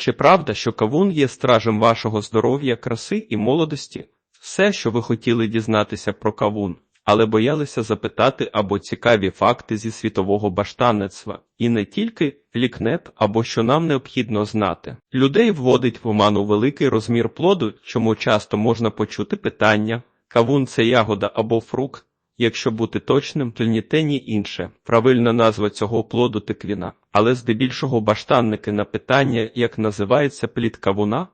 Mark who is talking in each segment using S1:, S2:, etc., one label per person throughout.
S1: Чи правда, що кавун є стражем вашого здоров'я, краси і молодості? Все, що ви хотіли дізнатися про кавун, але боялися запитати або цікаві факти зі світового баштанництва, і не тільки лікнеп, або що нам необхідно знати. Людей вводить в оману великий розмір плоду, чому часто можна почути питання: кавун це ягода або фрукт. Якщо бути точним, то ні те, ні інше. Правильна назва цього плоду тиквіна. Але здебільшого баштанники на питання, як називається плід кавуна,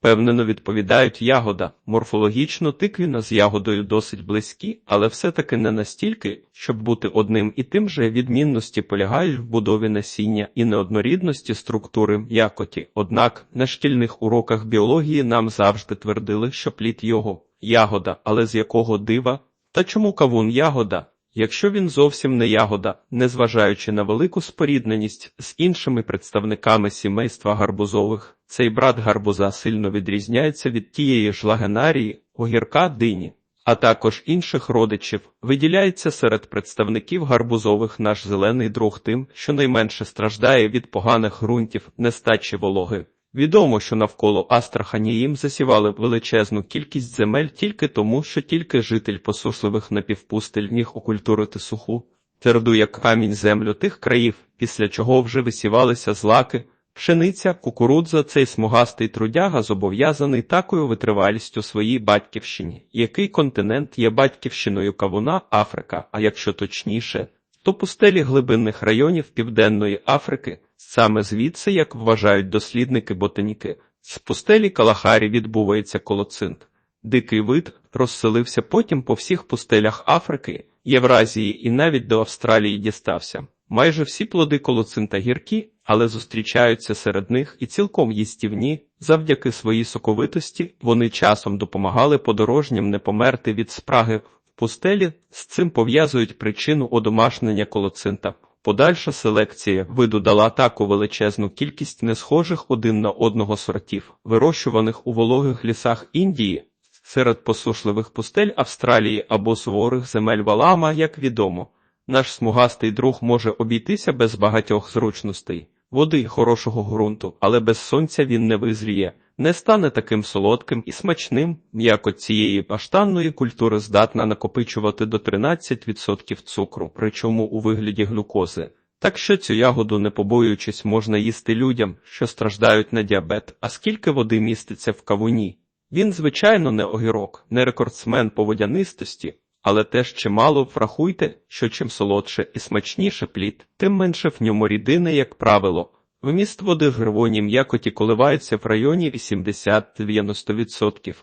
S1: певнено відповідають ягода. Морфологічно тиквіна з ягодою досить близькі, але все-таки не настільки, щоб бути одним і тим же відмінності полягають в будові насіння і неоднорідності структури м'якоті. Однак на шкільних уроках біології нам завжди твердили, що плід його ягода, але з якого дива? Та чому кавун ягода? Якщо він зовсім не ягода, незважаючи на велику спорідненість з іншими представниками сімейства гарбузових, цей брат гарбуза сильно відрізняється від тієї ж лагенарії, огірка дині, а також інших родичів, виділяється серед представників гарбузових наш зелений друг тим, що найменше страждає від поганих ґрунтів, нестачі вологи. Відомо, що навколо Астрахані їм засівали величезну кількість земель тільки тому, що тільки житель посушливих напівпустель міг окультурити суху, тверду як камінь землю тих країв, після чого вже висівалися злаки, пшениця, кукурудза, цей смугастий трудяга зобов'язаний такою витривалістю своїй батьківщині. Який континент є батьківщиною кавуна Африка, а якщо точніше, то пустелі глибинних районів Південної Африки. Саме звідси, як вважають дослідники ботаніки, з пустелі Калахарі відбувається колоцинт. Дикий вид розселився потім по всіх пустелях Африки, Євразії і навіть до Австралії дістався. Майже всі плоди колоцинта гіркі, але зустрічаються серед них і цілком їстівні. Завдяки своїй соковитості вони часом допомагали подорожнім не померти від спраги в пустелі. З цим пов'язують причину одомашнення колоцинта. Подальша селекція. Виду дала таку величезну кількість несхожих один на одного сортів, вирощуваних у вологих лісах Індії, серед посушливих пустель Австралії або суворих земель Валама, як відомо. Наш смугастий друг може обійтися без багатьох зручностей, води хорошого ґрунту, але без сонця він не визріє, не стане таким солодким і смачним, м'яко цієї баштанної культури здатна накопичувати до 13% цукру, причому у вигляді глюкози. Так що цю ягоду, не побоюючись, можна їсти людям, що страждають на діабет, а скільки води міститься в кавуні. Він, звичайно, не огірок, не рекордсмен по водянистості, але теж чимало врахуйте, що чим солодше і смачніше плід, тим менше в ньому рідини, як правило. Вміст води в гривоній м'якоті коливається в районі 80-90%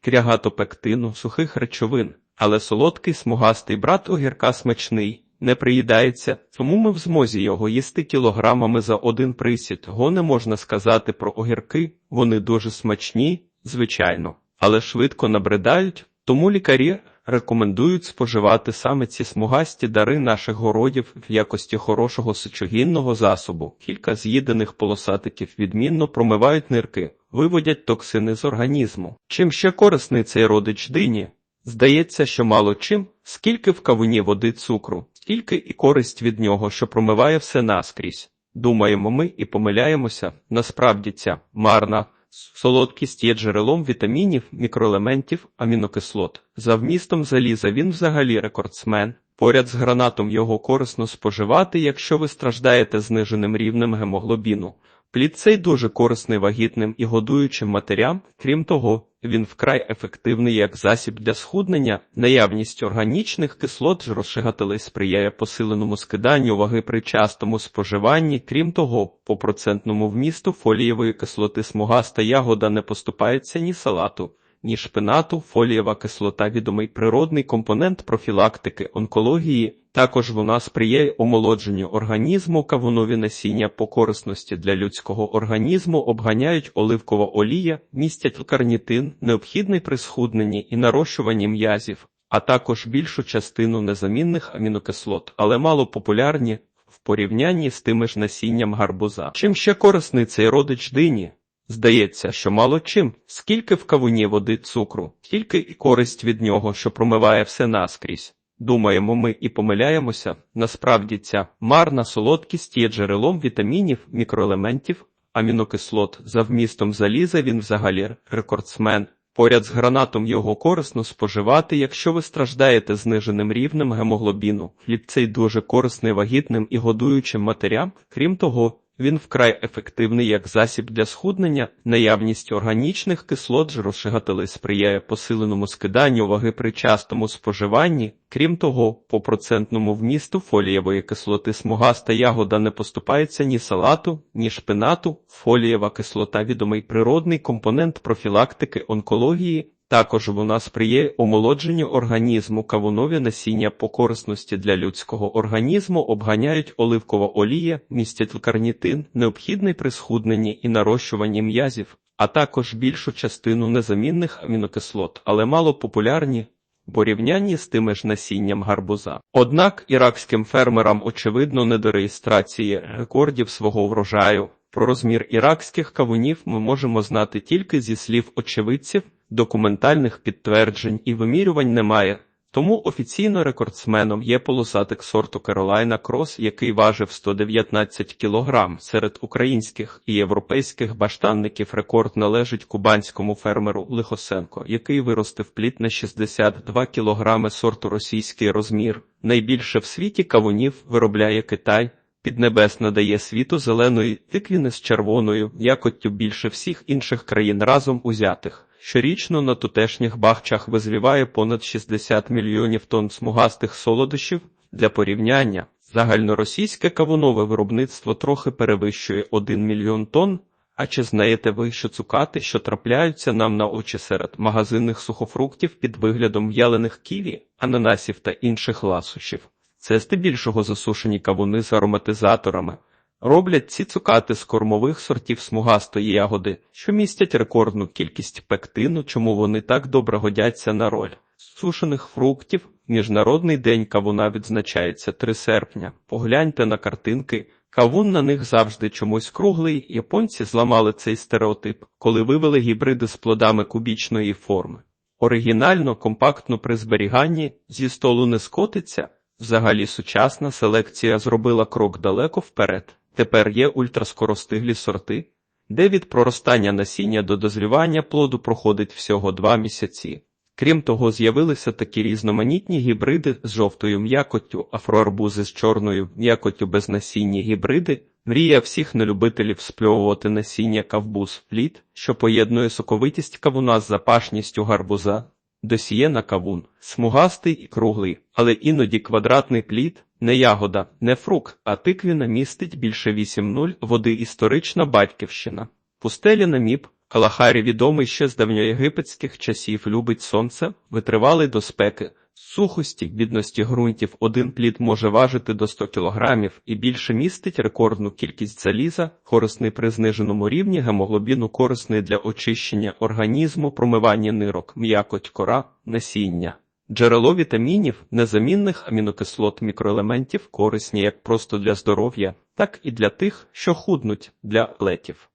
S1: крягатопектину сухих речовин, але солодкий смугастий брат огірка смачний, не приїдається, тому ми в змозі його їсти кілограмами за один присід. Го не можна сказати про огірки, вони дуже смачні, звичайно, але швидко набридають, тому лікарі рекомендують споживати саме ці смугасті дари наших городів в якості хорошого сечогінного засобу. Кілька з'їдених полосатиків відмінно промивають нирки, виводять токсини з організму. Чим ще корисний цей родич дині? Здається, що мало чим, скільки в кавуні води цукру, стільки і користь від нього, що промиває все наскрізь. Думаємо ми і помиляємося, насправді ця марна. Солодкість є джерелом вітамінів, мікроелементів, амінокислот. За вмістом заліза він взагалі рекордсмен. Поряд з гранатом його корисно споживати, якщо ви страждаєте зниженим рівнем гемоглобіну. Плід цей дуже корисний вагітним і годуючим матерям, крім того, він вкрай ефективний як засіб для схуднення, наявність органічних кислот розшигателей сприяє посиленому скиданню ваги при частому споживанні, крім того, по процентному вмісту фолієвої кислоти смугаста ягода не поступається ні салату, ні шпинату, фолієва кислота відомий природний компонент профілактики онкології. Також вона сприяє омолодженню організму, кавунові насіння по корисності для людського організму обганяють оливкова олія, містять карнітин, необхідний при схудненні і нарощуванні м'язів, а також більшу частину незамінних амінокислот, але мало популярні в порівнянні з тими ж насінням гарбуза. Чим ще корисний цей родич дині? Здається, що мало чим, скільки в кавуні води цукру, тільки і користь від нього, що промиває все наскрізь. Думаємо ми і помиляємося, насправді ця марна солодкість є джерелом вітамінів, мікроелементів, амінокислот. За вмістом заліза він взагалі рекордсмен. Поряд з гранатом його корисно споживати, якщо ви страждаєте зниженим рівнем гемоглобіну. Хліб цей дуже корисний вагітним і годуючим матерям. Крім того, він вкрай ефективний як засіб для схуднення, наявність органічних кислот жирошигателей сприяє посиленому скиданню ваги при частому споживанні. Крім того, по процентному вмісту фолієвої кислоти смугаста ягода не поступається ні салату, ні шпинату. Фолієва кислота відомий природний компонент профілактики онкології. Також вона сприяє омолодженню організму. Кавунові насіння по корисності для людського організму обганяють оливкова олія, містять карнітин, необхідний при схудненні і нарощуванні м'язів, а також більшу частину незамінних амінокислот, але мало популярні. порівнянні з тими ж насінням гарбуза. Однак іракським фермерам очевидно не до реєстрації рекордів свого врожаю. Про розмір іракських кавунів ми можемо знати тільки зі слів очевидців, документальних підтверджень і вимірювань немає. Тому офіційно рекордсменом є полосатик сорту Carolina Cross, який важив 119 кг. Серед українських і європейських баштанників рекорд належить кубанському фермеру Лихосенко, який виростив плід на 62 кг сорту російський розмір. Найбільше в світі кавунів виробляє Китай. Піднебес надає світу зеленої тиквіни з червоною якоттю більше всіх інших країн разом узятих. Щорічно на тутешніх бахчах визріває понад 60 мільйонів тонн смугастих солодощів. Для порівняння, загальноросійське кавунове виробництво трохи перевищує 1 мільйон тонн. А чи знаєте ви, що цукати, що трапляються нам на очі серед магазинних сухофруктів під виглядом в'ялених ківі, ананасів та інших ласощів? Це здебільшого засушені кавуни з ароматизаторами. Роблять ці цукати з кормових сортів смугастої ягоди, що містять рекордну кількість пектину, чому вони так добре годяться на роль. Сушених фруктів Міжнародний день кавуна відзначається 3 серпня. Погляньте на картинки. Кавун на них завжди чомусь круглий. Японці зламали цей стереотип, коли вивели гібриди з плодами кубічної форми. Оригінально, компактно при зберіганні зі столу не скотиться. Взагалі сучасна селекція зробила крок далеко вперед. Тепер є ультраскоростиглі сорти, де від проростання насіння до дозрівання плоду проходить всього два місяці. Крім того, з'явилися такі різноманітні гібриди з жовтою м'якоттю, афроарбузи з чорною м'якоттю безнасінні гібриди, мрія всіх нелюбителів спльовувати насіння кавбуз плід, що поєднує соковитість кавуна з запашністю гарбуза. Досіє на кавун, смугастий і круглий, але іноді квадратний плід, не ягода, не фрукт, а тиквіна містить більше 8-0 води історична батьківщина. Пустелі наміп, Калахарі відомий ще з давньоєгипетських часів любить сонце, витривалий до спеки, сухості, бідності ґрунтів один плід може важити до 100 кг і більше містить рекордну кількість заліза, корисний при зниженому рівні гемоглобіну, корисний для очищення організму, промивання нирок, м'якоть кора, насіння. Джерело вітамінів, незамінних амінокислот мікроелементів корисні як просто для здоров'я, так і для тих, що худнуть для атлетів.